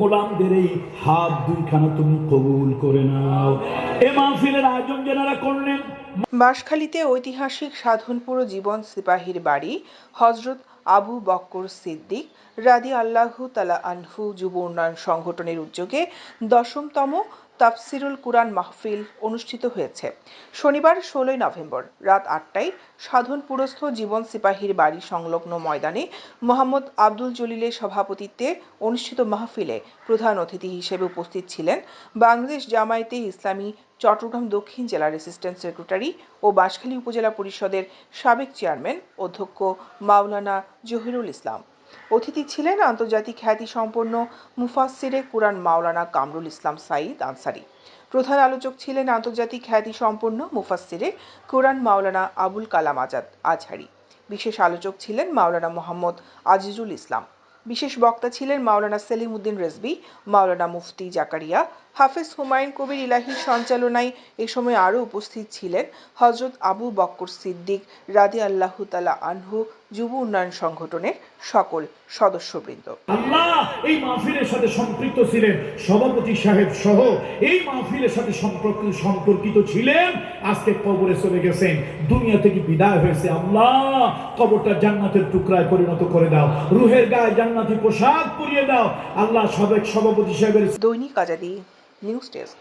গোলামদের এই হাত দুইখানা তুমি কবুল করে নাও। এ মাহফিলের আয়োজন যারা করলেন। বাঁশখালীতে ঐতিহাসিক সাধনপুর জীবন সিপাহীর বাড়ি হজরত আবু বক্কর সিদ্দিক রাদি আল্লাহু তালা আনহু যুব উন্নয়ন সংগঠনের উদ্যোগে দশমতম তাফসিরুল কুরআন মাহফিল অনুষ্ঠিত হয়েছে। শনিবার ষোলোই নভেম্বর রাত আটটায় সাধনপুরস্থ জীবন সিপাহীর বাড়ি সংলগ্ন ময়দানে মোহাম্মদ আব্দুল জলিলের সভাপতিত্বে অনুষ্ঠিত মাহফিলে প্রধান অতিথি হিসেবে উপস্থিত ছিলেন বাংলাদেশ জামায়াতে ইসলামী চট্টগ্রাম দক্ষিণ জেলার অ্যাসিস্ট্যান্ট সেক্রেটারি ও বাঁশখালী উপজেলা পরিষদের সাবেক চেয়ারম্যান অধ্যক্ষ মাওলানা জহিরুল ইসলাম। অতিথি ছিলেন আন্তর্জাতিক খ্যাতি সম্পন্ন মুফাসসিরে কুরআন মাওলানা কামরুল ইসলাম সাঈদ আনসারি। প্রধান আলোচক ছিলেন আন্তর্জাতিক খ্যাতি সম্পন্ন মুফাসসিরে কুরআন মাওলানা আবুল কালাম আজাদ আজহারি। বিশেষ আলোচক ছিলেন মাওলানা মোহাম্মদ আজিজুল ইসলাম। বিশেষ বক্তা ছিলেন মাওলানা সেলিম উদ্দিন রেজবি মাওলানা মুফতি জাকারিয়া, হাফেজ হুমায়ুন কবির ইলাহির সঞ্চালনায় এ সময় আরও উপস্থিত ছিলেন হজরত আবু বক্কর সিদ্দিক রাদি আল্লাহ তালা আনহু যুব উন্নয়ন সংগঠনের সকল সদস্যবৃন্দ। এই মাহফিলের সাথে সম্পৃক্ত ছিলেন সভাপতি সাহেব সহ। এই মাহফিলের সাথে সম্পর্ক সম্পর্কিত ছিলেন। আজকে কবরে চলে গেছেন। দুনিয়া থেকে বিদায় হয়েছে আল্লাহ। কবরটা জান্নাতের টুকরায় পরিণত করে দাও। রুহের গায়ে জান্নাতি পোশাক পরিয়ে দাও। আল্লাহ সাবেক সভাপতি সাহেবের দৈনিক আজাদি নিউজ ডেস্ক।